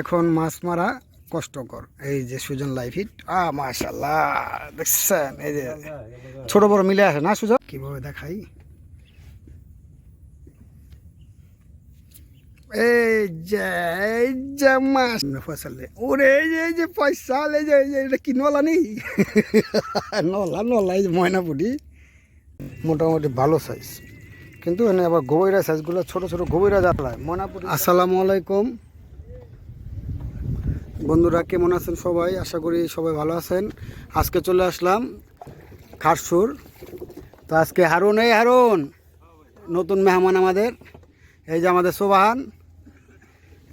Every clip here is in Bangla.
এখন মাছ মারা কষ্টকর। এই যে সুজন লাইফ আ মাশাল্লাহ দেখছেন? এই যে ছোট বড় মিলে আসে না সুজন? কীভাবে দেখাই? এই যে, এই মাছ এই যে এটা কি নলা নেই নলা নলা, এই যে ময়নাপুটি মোটামুটি ভালো সাইজ কিন্তু এনে আবার গোবইরা সাইজগুলো ছোট ছোট গোবইরা জ্বালায়। ময়নাপুটি আসসালামু আলাইকুম। বন্ধুরা, কেমন আছেন সবাই? আশা করি সবাই ভালো আছেন। আজকে চলে আসলাম খারসুর। তো আজকে হারুন, এই হারুন! নতুন মেহমান আমাদের। এই যে আমাদের সোবাহান,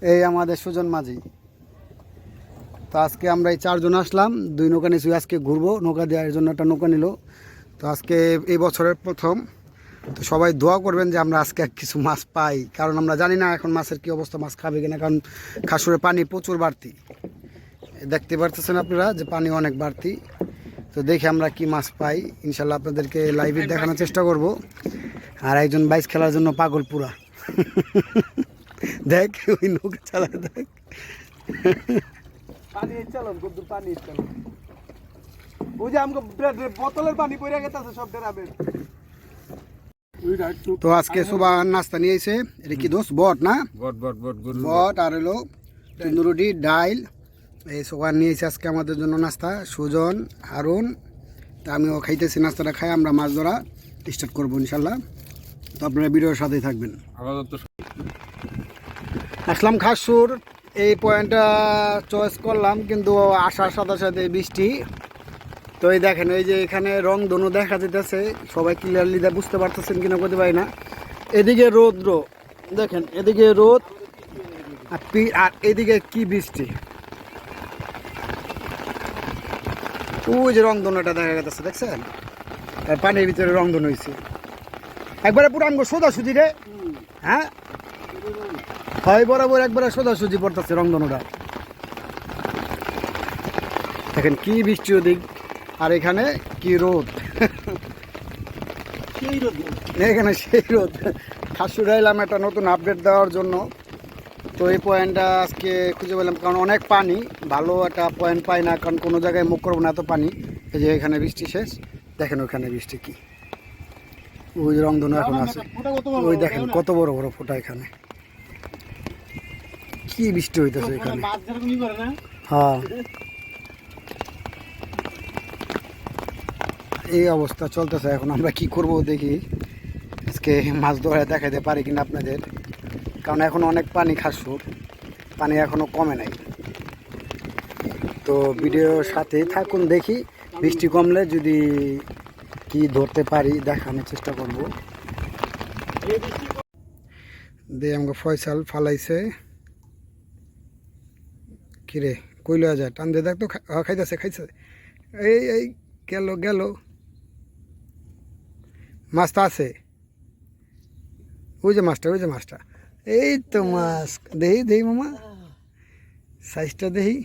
এই আমাদের সুজন মাঝি। তো আজকে আমরা এই চারজন আসলাম। দুই নৌকা নিয়েছি আজকে ঘুরবো। নৌকা দেওয়ার জন্য একটা নৌকা নিল। তো আজকে এই বছরের প্রথম। তো সবাই দোয়া করবেন যে আমরা আজকে কিছু মাছ পাই। কারণ আমরা জানি না এখন মাছের কি অবস্থা মাছ খাবে কিনা। কারণ খাসুরে পানি প্রচুর বাড়তি। দেখতে পারতেছেন আপনারা যে পানি অনেক বাড়তি। তো দেখে আমরা কি মাছ পাই। ইনশাল্লাহ আপনাদেরকে লাইভে দেখানোর চেষ্টা করব। আর একজন বাইস খেলার জন্য পাগল পুরা দেখ ওই নৌকা চালা দেখ। পানি বোতলের পানি পড়ে গেছে সব ডেরাবে তো আজকে সুবাহ নাস্তা নিয়েছে এটা কি দোষ বট না? বট বট বট গুড বট। আর হলো তন্দুরুটি ডাইল। এই সবার নিয়েছে আজকে আমাদের জন্য নাস্তা। সুজন হারুন তা আমিও খাইতেছি নাস্তাটা খাই আমরা মাছ ধরা স্টার্ট করব ইনশাল্লাহ। তো আপনারা ভিডিওর সাথেই থাকবেন। আসলাম খাসুর এই পয়েন্টটা চয়েস করলাম কিন্তু আসার সাথে সাথে বৃষ্টি। তো এই দেখেন, এই যে এখানে রং ধনু দেখা যেতেছে সবাই ক্লিয়ারলি বুঝতে পারতেছেন কিনা করতে পারি না। এদিকে রৌদ্র, দেখেন, এদিকে রোদ আর এদিকে কি বৃষ্টি। ওই যে রং ধনুটা দেখা যাচ্ছে দেখছেন? আর পানির ভিতরে রং ধনু হয়েছে একবারে পুরো আমগো সোজা সুজি রে। হ্যাঁ? হয় বরাবর একবারে সোজাসুজি পড়তেছে রং রংধনুটা দেখেন কি বৃষ্টি ওদিক। আর এখানে কি রোদ? এখানে সেই রোদ। খাসুর এলাম একটা নতুন আপডেট দেওয়ার জন্য। তো এই পয়েন্টটা আজকে খুঁজে পেলাম কারণ অনেক পানি ভালো একটা পয়েন্ট পাই না কারণ কোনো জায়গায় মুখ করব না এত পানি। এই যে এখানে বৃষ্টি শেষ দেখেন ওখানে বৃষ্টি কি। ওই রংধনু এখন আছে। ওই দেখেন কত বড় বড় ফোটা এখানে। কি বৃষ্টি হইতেছে এখানে। হ্যাঁ। এই অবস্থা চলতেছে, এখন আমরা কি করব দেখি। আজকে মাছ ধরে দেখাতে পারি কিনা আপনাদের। কারণ এখন অনেক পানি খাসুর, পানি এখনও কমে নাই। তো ভিডিওর সাথে থাকুন, দেখি বৃষ্টি কমলে যদি কি ধরতে পারি, দেখানোর চেষ্টা করব। দিয়ে আমাকে ফয়সাল ফালাইছে। কিরে কই লয়া যায় টান দিয়ে দেখ তো খাইতেছে, খাইছে। এই এই, গেল গেল। মাছটা আছে। ওই যে মাছটা ওই যে মাছটা। এই তো মাছ। দেহি দেহি মামা। সাইজটা দেহি।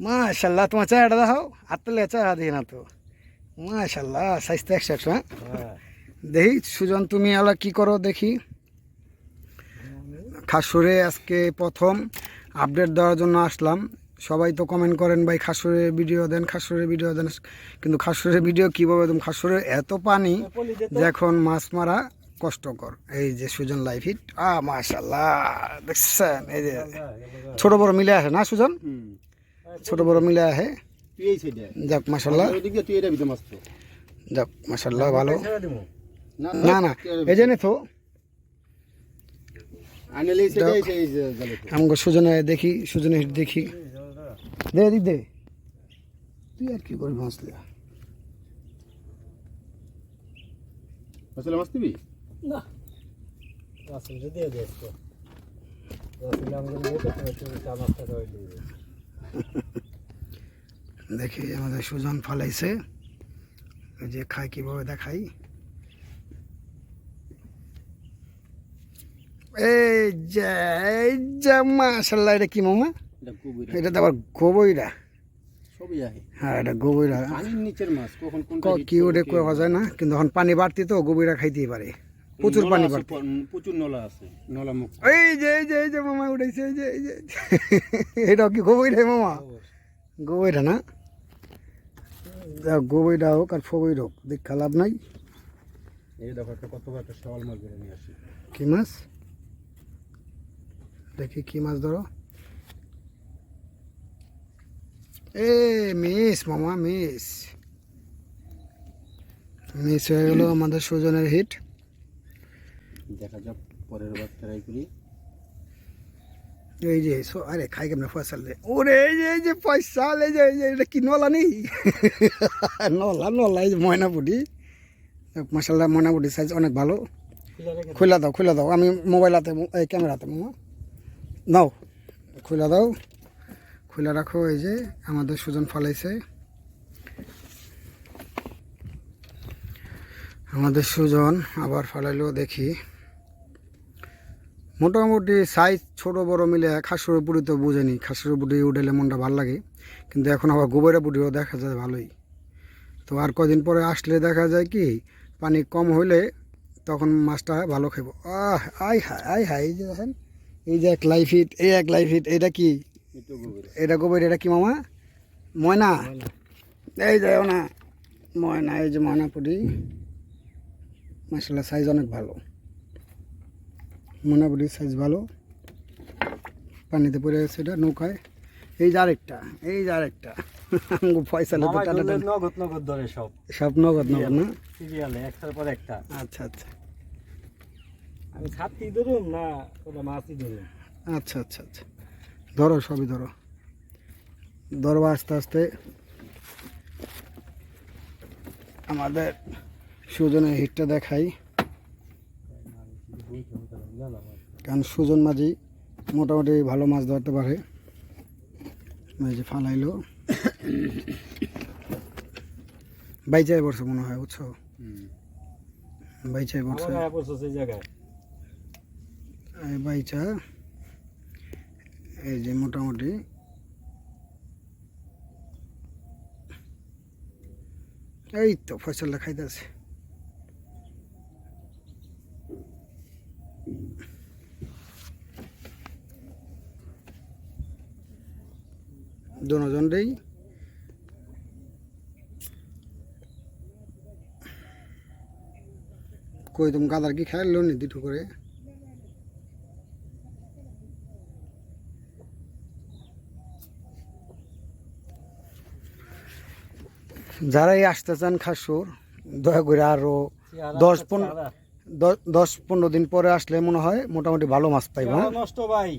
মাশাল্লাহ তোমার চা চায়াটা দেখাও। হাতলে চায়া দিই না তো। মাশাল্লাহ সাইজ তো একশো একশো হ্যাঁ? দেখি সুজন তুমি আলা কি করো দেখি। খাসুরে আজকে প্রথম আপডেট দেওয়ার জন্য আসলাম। সবাই তো কমেন্ট করেন ভাই খাসুরের ভিডিও দেন খাসুরের ভিডিও দেন। কিন্তু খাসুরের ভিডিও কীভাবে দেন খাসুরের এত পানি যে এখন মাছ মারা কষ্টকর। এই যে সুজন লাইফ হিট আ মাশাল্লাহ দেখছেন? এই যে ছোট বড় মিলে আসে না সুজন? ছোট বড় মিলে আসে। যাক মাশাল্লাহ যাক মাশাল্লাহ ভালো। না না এই জন্য তো। আমাকে সুজনে দেখি সুজনে দেখি। দে দিক দে। তুই আর কি করবি হাসলে আসলে মাছ দিবি? দেখি আমাদের সুজন ফালাইছে। যে খাই কীভাবে দেখাই? এই যে এই যে মাশাল্লাহ এটা কি মামা? এটা তো আবার গোবইরা। হ্যাঁ এটা গোবইরা। ক- কি ওটা কোয়া যায় না কিন্তু এখন পানি বাড়তি তো গোবইরা খাইতেই পারে। প্রচুর পানি বাড়তি। প- প্রচুর নলা আছে নলা মুখ। এই যে এই যে এই যে মামা উঠেছে এই যে এই যে। এটা কি মামা? না? হোক আর হোক দেখা লাভ নাই। এই দেখো একটা কত একটা শাওয়াল মাছ ধরে নিয়ে আসি। কি মাছ? দেখি কি মাছ ধরো। এ মিস মামা মিস। মিস হয়ে গেল আমাদের সুজনের হিট দেখা যাক পরের বার ট্রাই করি। এই যে আরে খাই কেমন পয়সা লে? ওরে এই যে এই যে পয়সা এই যে এই যে এটা কি নলা নেই নলা নলা এই যে ময়নাপুটি। মশাল্লা ময়নাপুটি সাইজ অনেক ভালো। খুলে দাও। খুলে দাও আমি মোবাইল হাতে এই ক্যামেরাতে মামা। নাও খুলে দাও। খুলে রাখো, এই যে আমাদের সুজন ফলাইছে। আমাদের সুজন আবার ফলাইলো, দেখি। মোটামুটি সাইজ ছোট বড় মিলে খাসুর বুড়ি তো বুঝেনি। খাসুর বুড়ি উঠেলে মনটা ভালো লাগে, কিন্তু এখন আবার গোবরের বুড়িও দেখা যায় ভালোই। তো আর কদিন পরে আসলে দেখা যায় কি, পানি কম হইলে তখন মাছটা ভালো খাব আহ, আই হাই আই হাই এই যে দেখেন, এই যে এক লাইফ হিট এই এক লাইফ হিট এটা কি? এটা গোবর এটা কি মামা? ময়না? এই যে না ময়না এই যে ময়না পুরি মাসাল্লাহ সাইজ অনেক ভালো। ময়না পুরির সাইজ ভালো। পানিতে পড়ে গেছে এটা নৌকায়। এই যে আরেকটা এই যে আরেকটা। পয়সা নগদ নগদ ধরে সব। সব নগদ নগদ না? সিরিয়ালে একটার পর একটা। আচ্ছা আচ্ছা। আমি ছাত্রী ধরুম না ওটা মাছই ধরুম আচ্ছা আচ্ছা আচ্ছা। ধরো সবই ধরো। ধরো আস্তে আস্তে। আমাদের সুজনের হিটটা দেখাই। কারণ সুজন মাঝি মোটামুটি ভালো মাছ ধরতে পারে। যে ফালাইলো। বাইচাই পড়ছে মনে হয় বুঝছ? বাইচাই পড়ছে। বাইচা। এই যে মোটামুটি। এই তো ফসলটা খাইতেছে। দুজনটাই কই তুমি গাদার কি খাইলো নি দুটো করে? যারাই আসতে চান খাসুর দয়া করে আরও দশ পনেরো দশ পনেরো দিন পরে আসলে মনে হয় মোটামুটি ভালো মাছ পাইব হ্যাঁ? নষ্ট ভাই।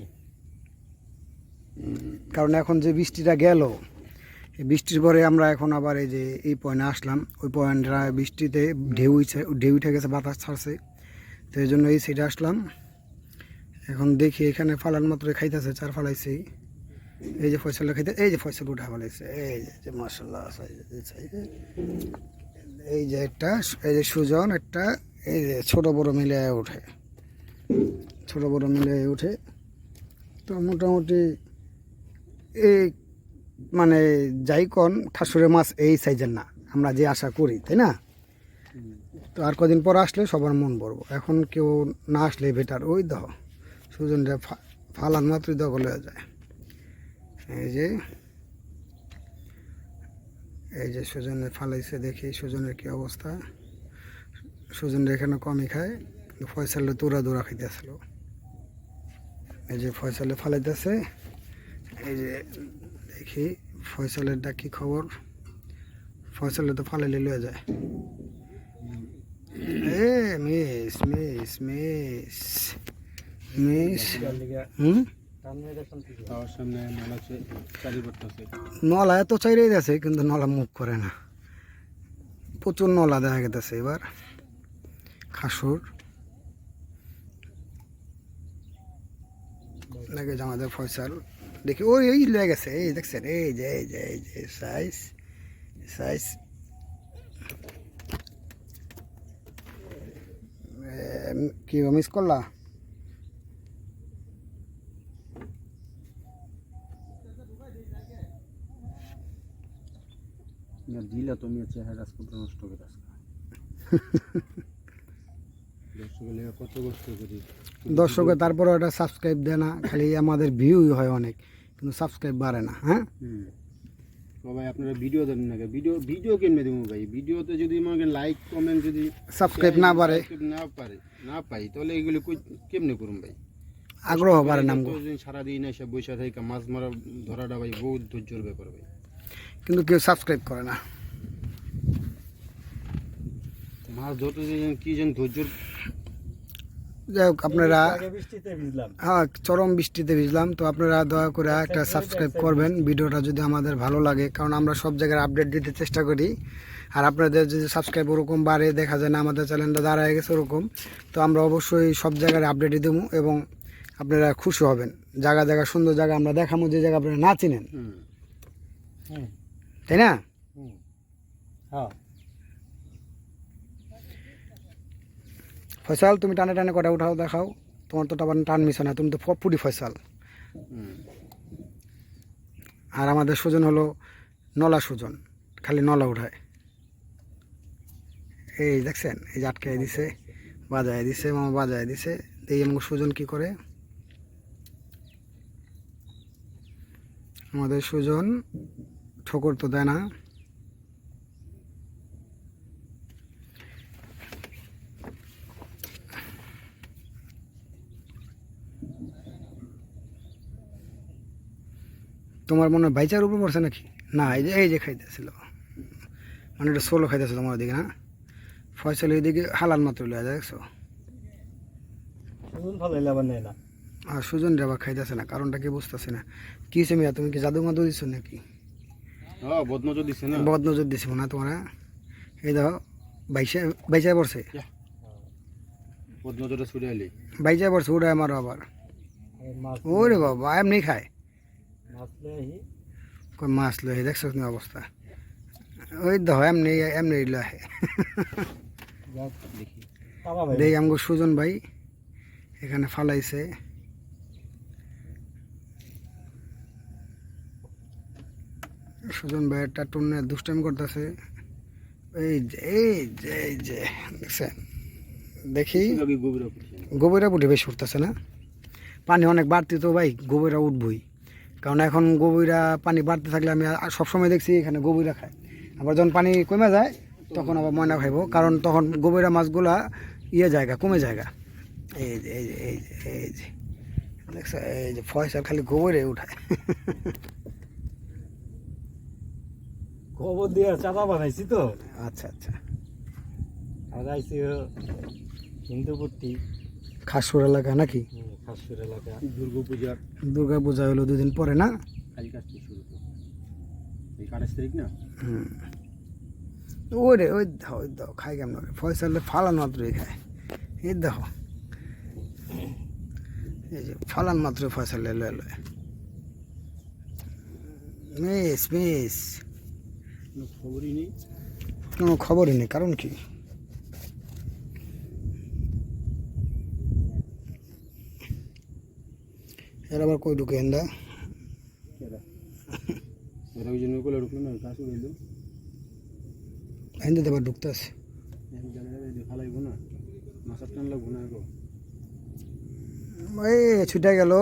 কারণ এখন যে বৃষ্টিটা গেল এই বৃষ্টির পরে আমরা এখন আবার এই যে এই পয়েন্টে আসলাম। ওই পয়েন্টটা বৃষ্টিতে ঢেউ ঢেউ উঠে গেছে বাতাস ছাড়ছে। তো এই জন্য এই সাইডে আসলাম। এখন দেখি এখানে ফালান মাত্র খাইতেছে চার ফালাইছি। এই যে ফসলটা খাইতে এই যে ফসল উঠা ফেলাইছে এই যে- মশলা এই যে একটা, এই যে সুজন একটা, এই যে ছোট বড়ো মিলে ওঠে ছোট বড়ো মিলে উঠে, তো মোটামুটি এই মানে যাই কন ঠাসুরের মাছ এই সাইজের না, আমরা যে আশা করি, তাই না? তো আর কদিন পর আসলে সবার মন পড়ব এখন কেউ না আসলে বেটার, ওই দহ সুজনটা ফালান মাত্রই দখল যায়। এই যে এই যে সুজনে ফালাইছে দেখি সুজনের কি অবস্থা। সুজনের এখানে কমই খায় কিন্তু ফয়সালে তোরা দৌড়া খাইতেছিল। এই যে ফয়সালে ফালাইতেছে এই যে দেখি ফয়সালেরটা কি খবর? ফয়সালে তো ফালাইলে লয়ে যায়। এ মিস মিস মিস মিস হুম? নলা চারি নলা এত গেছে কিন্তু নলা মুখ করে না। প্রচুর নলা দেখা গেতেছে এবার। খাসুর। লাগে আমাদের ফয়সাল। দেখি, ওই ওই লেগে গেছে, এই দেখছেন, এই যে এই যে এই যে সাইজ সাইজ কি মিস করলা? দিলা তুমি চেহারা স্কুটার নষ্ট করে কত কষ্ট করি। দর্শকের তারপরে ওটা সাবস্ক্রাইব দেয় না খালি আমাদের ভিউ হয় অনেক কিন্তু সাবস্ক্রাইব বাড়ে না হ্যাঁ? হুম। সবাই আপনারা ভিডিও দেন না ভিডিও ভিডিও কেমনে দেবো ভাই? ভিডিওতে যদি আমাকে লাইক কমেন্ট যদি সাবস্ক্রাইব না subscribe না পারে না পাই তাহলে এগুলো কেমনে করুম ভাই? আগ্রহ বাড়ে না কতদিন সারাদিন এসে বসে থেকে মাছ মারা ধরাটা ভাই বহুত ধৈর্যর ব্যাপার ভাই। কিন্তু কেউ সাবস্ক্রাইব করে না। মাছ ধরতে কি যেন ধৈর্যর যাই হোক আপনারা হ্যাঁ চরম বৃষ্টিতে ভিজলাম। তো আপনারা দয়া করে একটা সাবস্ক্রাইব করবেন। ভিডিওটা যদি আমাদের ভালো লাগে কারণ আমরা সব জায়গায় আপডেট দিতে চেষ্টা করি। আর আপনাদের যদি সাবস্ক্রাইব ওরকম বাড়ে দেখা যায় না আমাদের চ্যানেলটা দাঁড়ায় গেছে ওরকম তো আমরা অবশ্যই সব জায়গায় আপডেটই দেবো এবং আপনারা খুশি হবেন। জায়গা জায়গা সুন্দর জায়গা আমরা দেখাবো যে জায়গা আপনারা না চিনেন। হুম। তাই না? হ্যাঁ। ফয়সাল তুমি টানে টানে কটা উঠাও দেখাও। তোমার তো আবার টান মিশো না তুমি তো পুরি ফয়সাল। হুম। আর আমাদের সুজন হলো নলা সুজন খালি নলা উঠায়। এই দেখছেন এই যে আটকাই দিছে বাজায় দিছে মামা বাজায় দিছে। এই আমাকে সুজন কি করে। আমাদের সুজন ঠোকর তো দেয় না। তোমার মনে হয় বাইচার উপর পড়ছে নাকি? না এই যে এই যে খাইতেছিল। মানে এটা সোলো খাইতেছে তোমার ওদিকে না? ফয়সাল এইদিকে হালাল মাত্র লিয়া দেখছ? আর সুজন রে আবার খাইতেছে না কারণটা কি বুঝতেছে না। কি হয়েছে মিয়া তুমি কি জাদু মাদু দিছো নাকি? বদনজর দিছে না। বদ নজর দিছো না তোমার এই দেখো বাইশে বাইচায় পড়ছে? বদনজরে ছুটে এলি বাইচায় পড়ছে ওটা আমারও আবার। ওরে বাবা এমনি খায়? কই মাছ লই দেখছ তুমি অবস্থা? ওই দেখো এমনি এমনি পাবা ভাই। দেখ আমগো সুজন ভাই এখানে ফালাইছে। সুজন ভাই একটা টুনে দুষ্টাইম করতেছে। এই যে এই যে এই যে দেখছেন? দেখি। গোবরা উঠে বেশি উঠতেছে না? পানি অনেক বাড়তি তো ভাই গোবরা উঠবই। কারণ এখন গোবরা পানি বাড়তে থাকলে আমি সবসময় দেখছি এখানে গোবরা খায়। আবার যখন পানি কমে যায় তখন আবার ময়না খাইবো। কারণ তখন গোবরা মাছগুলা ইয়ে জায়গা কমে জায়গা। এই যে এই যে এই যে এই যে দেখছ? এই যে ফয়সাল খালি গোবরে উঠায়। গোবর দিয়ে চাপা বানাইছি তো। আচ্ছা আচ্ছা। আর আইসি হিন্দুপট্টি খাসুর এলাকা নাকি? খাসুর এলাকা। দুর্গা পূজার দুর্গা পূজা হলো দুদিন পরে না? কালী কাজ থেকে শুরু তো। এই আঠাশ তারিখ না? হুম। ওই রে ওই দাও ওই দাও খাই কেমন ফয়সালে ফালান মাত্রই খায়। এই দেখো এই যে ফালান মাত্র ফয়সালে লয়ে লয়ে মিস মিস। কোনো খবরই নেই। কোনো খবরই নেই কারণ কি? এর আবার কই ঢুকে এন্দা এরা। ওই জন্য কোলে ঢুকলো না কাজ করে দিল। এন্দে আবার ঢুকতে আছে। ফালাইবো না। মাছের টান লাগবো না গো এই ছুটে গেল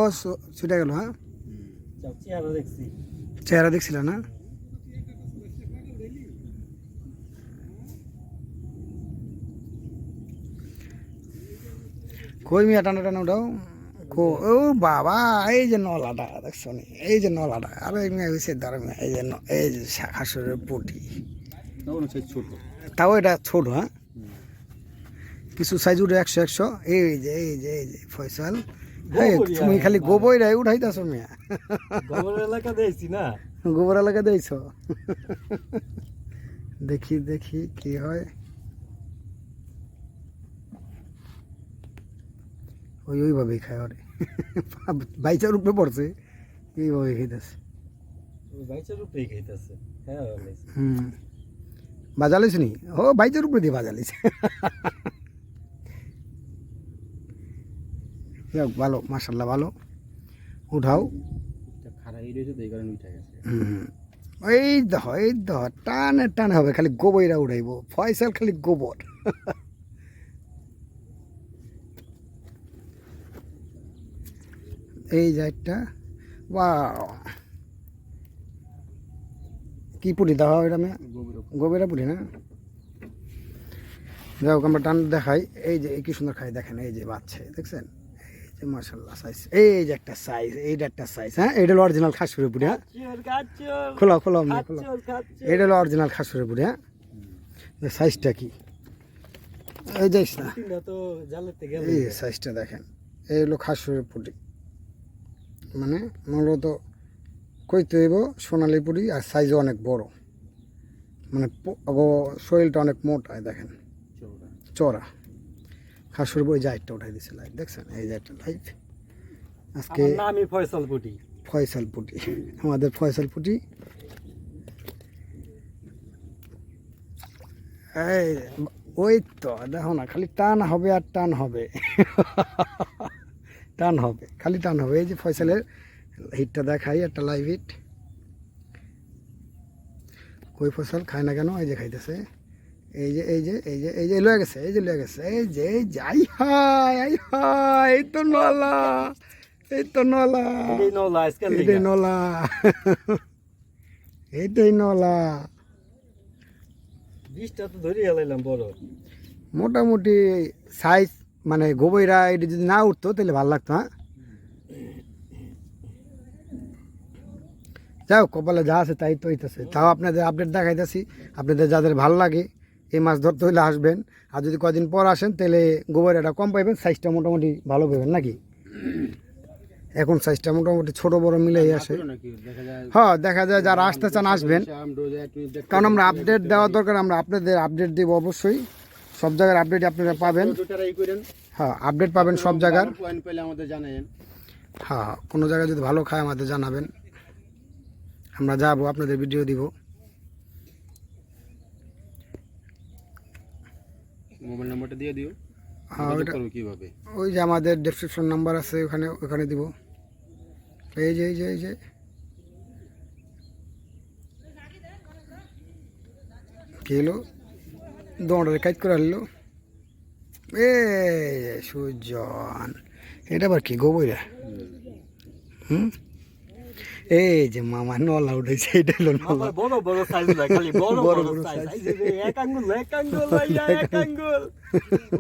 ছুটে গেল হ্যাঁ? দেখছি। চেহারা দেখছিল না? কই মিয়া টানা টানা উঠাও কো ও বাবা এই যে নলাটা দেখছ নি? এই যে নলাটা। আরে মিয়া হয়েছে দাঁড়া মিয়া এই যে এই যে শাখাসুরের পুটি। তাও এটা ছোট হ্যাঁ? কিছু সাইজ উঠে একশো একশো। এই যে এই যে এই যে ফয়সাল। তুমি খালি গোবই রাই উঠাইতেছো মিয়া। গোবর এলাকা দেখছি না? গোবর এলাকা দিয়েছ? দেখি দেখি কি হয়। ওই ওইভাবেই খায় ওরে। বাইচার উপরে পড়ছে এইভাবে খাইতেছে। বাইচের উপরেই খাইতেছে। হ্যাঁ হুম। বাজালিস নি? ও বাইচার উপরে দিয়ে বাজালিস যাক ভালো মার্শাল্লাহ ভালো। উঠাও। এই দহ এই দহ টানে টানে হবে খালি গোবইরা উড়াইব। ফয়সাল খালি গোবর। এই যে একটা। বা কি পুরি দেওয়া হয় এটা গোবেরা পুরি না? যাই হোক আমরা টান দেখাই। এই যে কি সুন্দর খাই দেখেন এই যে বাচ্চা দেখছেন? এই যে মার্শাল্লাহ সাইজ এই যে একটা সাইজ এইটা একটা সাইজ হ্যাঁ? এইটা হলো অরিজিনাল খাসুরের পুরি হ্যাঁ? খোলা খোলা খোলা। এটা হলো অরিজিনাল খাসুরের পুরি হ্যাঁ? সাইজটা কি? এই যাইস না এই সাইজটা দেখেন এই হলো খাসুরের পুরি মানে মূলত কইতে হইব সোনালি পুরি আর সাইজও অনেক বড়। মানে শরীরটা অনেক মোটা দেখেন। চড়া খাসুর বই জাইটটা উঠাই দিছে লাইভ দেখছেন? এই জাইটটা লাইভ আজকে নামই ফয়সাল পুটি ফয়সাল পুটি আমাদের ফয়সাল পুটি এই ওই তো দেখো না খালি টান হবে আর টান হবে। টান হবে খালি টান হবে। এই যে ফয়সালের হিটটা দেখাই একটা লাইভ হিট কই ফসল খায় না কেন? এই যে খাইতেছে। এই যে এই যে এই যে এই যে লয়ে গেছে এই যে লয়ে গেছে। এই যে এই যে আই হাই আই হাই এই তো নলা এই তো নলা। এটাই নলা এইটাই নলা। বিষটা তো ধরে এলাইলাম বড়। মোটামুটি সাইজ মানে গোবইরা এটা যদি না উঠতো, তাহলে ভালো লাগতো হ্যাঁ? যাও কপালে যা আছে তাই তো হইতেছে। তাও আপনাদের আপডেট দেখাইতেছি। আপনাদের যাদের ভালো লাগে, এই মাছ ধরতে হইলে আসবেন। আর যদি কদিন পর আসেন, তাহলে গোবরাটা কম পাইবেন সাইজটা মোটামুটি ভালো পাবেন নাকি? এখন সাইজটা মোটামুটি ছোট, বড় মিলেই আসে। হ্যাঁ দেখা যায় যারা আসতে চান, আসবেন। কারণ আমরা আপডেট দেওয়ার দরকার, আমরা আপনাদের আপডেট দেবো অবশ্যই। সব জায়গার আপডেট আপনারা পাবেন। হ্যাঁ আপডেট পাবেন সব জায়গার। আমাদের জানাবেন হ্যাঁ কোনো জায়গায় যদি ভালো খায় আমাদের জানাবেন। আমরা যাব আপনাদের ভিডিও দিব। মোবাইল নাম্বারটা দিয়ে দিও। হ্যাঁ ওইটা কীভাবে? ওই যে আমাদের ডেসক্রিপশন নাম্বার আছে ওখানে ওখানে দিব। এই যে এই যে এই যে। কি হলো? দৌড়ারে কাজ করে আনলো এ সুজন এটা আবার কি গোবইরা হুম? এই যে মামা নলা উঠেছে এটা হলো নলা। বড় বড় সাইজ খালি বড় বড় সাইজ এক আঙ্গুল এক আঙ্গুল এক আঙ্গুল।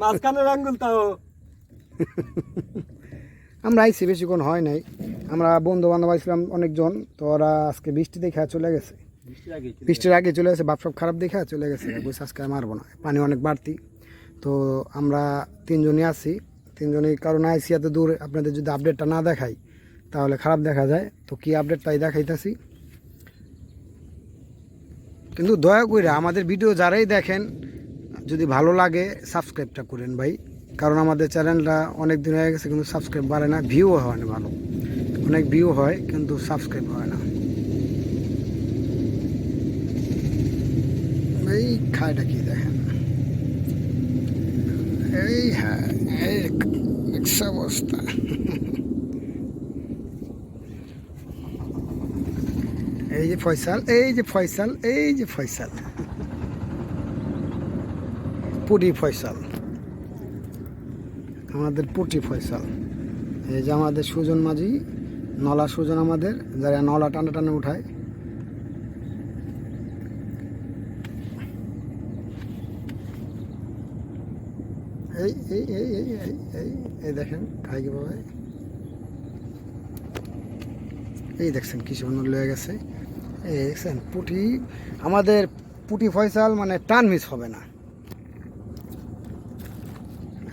মাঝখানের আঙ্গুল তাও। আমরা আইসি বেশিক্ষণ হয় নাই। আমরা বন্ধু বান্ধব আইছিলাম অনেকজন তো ওরা আজকে বৃষ্টি দেখে চলে গেছে। বৃষ্টির আগে চলে গেছে। বাপ সব খারাপ দেখে চলে গেছে। বসে আজকে মারবো না পানি অনেক বাড়তি। তো আমরা তিনজনই আছি তিনজনই কারণ আইসি এত দূর আপনাদের যদি আপডেটটা না দেখাই তাহলে খারাপ দেখা যায়। তো কি আপডেট আপডেটটাই দেখাইতেছি। কিন্তু দয়া করে আমাদের ভিডিও যারাই দেখেন যদি ভালো লাগে সাবস্ক্রাইবটা করেন ভাই। কারণ আমাদের চ্যানেলটা অনেক দিন হয়ে গেছে কিন্তু সাবস্ক্রাইব বাড়ে না ভিউ হয় না ভালো। অনেক ভিউ হয় কিন্তু সাবস্ক্রাইব হয় না। এই খায়টা কি দেখেন? এই হ্যাঁ এই অবস্থা। এই যে ফয়সাল, এই যে ফয়সাল, এই যে ফয়সাল। পুটি ফয়সাল। আমাদের পুটি ফয়সাল। এই যে আমাদের সুজন মাঝি, নলা সুজন আমাদের, যারা নলা টানা টানা উঠায় এই এই এই এই এই এই দেখেন খাই কীভাবে এই দেখছেন কি সুন্দর লয়ে গেছে। এই দেখছেন পুটি আমাদের পুটি ফয়সাল মানে টান মিস হবে না।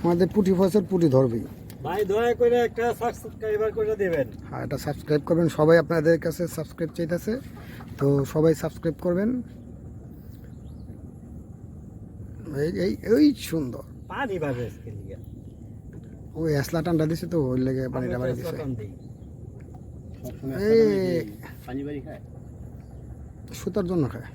আমাদের পুটি ফয়সাল পুটি ধরবেই। ভাই দয়া করে একটা সাবস্ক্রাইবার করে দেবেন। আর এটা সাবস্ক্রাইব করবেন। সবাই আপনাদের কাছে সাবস্ক্রাইব চাইতেছে। তো সবাই সাবস্ক্রাইব করবেন। এই এই সুন্দর। পানি ওই আসলা টানটা দিছে তো ওই লেগে পানিটা বাড়ি দিছে। সুতার জন্য খায়।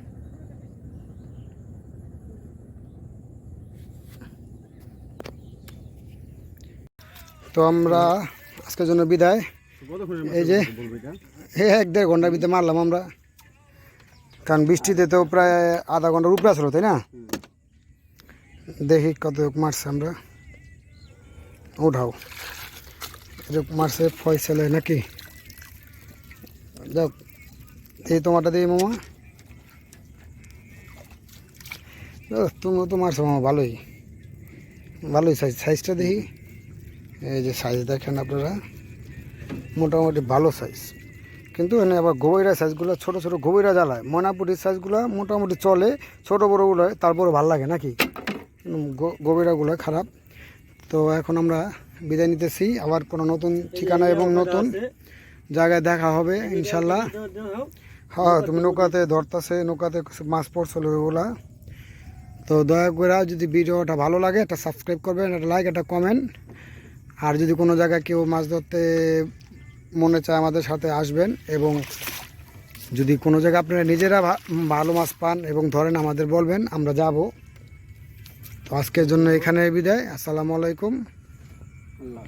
তো আমরা আজকের জন্য বিদায়। এই যে এক দেড় ঘণ্টার ভিতরে মারলাম আমরা। কারণ বৃষ্টিতে তো প্রায় আধা ঘণ্টার উপরে আসলো তাই না? দেখি কত মারছে আমরা। উঠাও সুযোগ মারছে ফয়সালে নাকি? যাক এই তোমারটা দিই মামা। তুমিও তো মারছো মামা ভালোই। ভালোই সাইজ সাইজটা দেখি। এই যে সাইজ দেখেন আপনারা। মোটামুটি ভালো সাইজ কিন্তু এখানে আবার গোবইরা সাইজগুলো ছোটো ছোটো গোবইরা জ্বালায়। ময়নাপুরির সাইজগুলো মোটামুটি চলে ছোটো বড়োগুলো হয়, তারপরে ভালো লাগে নাকি? গোবইরাগুলো খারাপ। তো এখন আমরা বিদায় নিতেছি। আবার কোনো নতুন ঠিকানা এবং নতুন জায়গায় দেখা হবে ইনশাল্লাহ হ্যাঁ তুমি নৌকাতে ধরতেছে, নৌকাতে মাছ পড়ছিল ওগুলা। তো দয়া করে যদি ভিডিওটা ভালো লাগে, একটা সাবস্ক্রাইব করবেন, একটা লাইক, একটা কমেন্ট। আর যদি কোনো জায়গায় কেউ মাছ ধরতে মনে চায় আমাদের সাথে আসবেন এবং যদি কোনো জায়গায় আপনারা নিজেরা ভালো মাছ পান এবং ধরেন আমাদের বলবেন, আমরা যাব। আজকের জন্য এখানে বিদায় আসসালামু আলাইকুম আল্লাহ।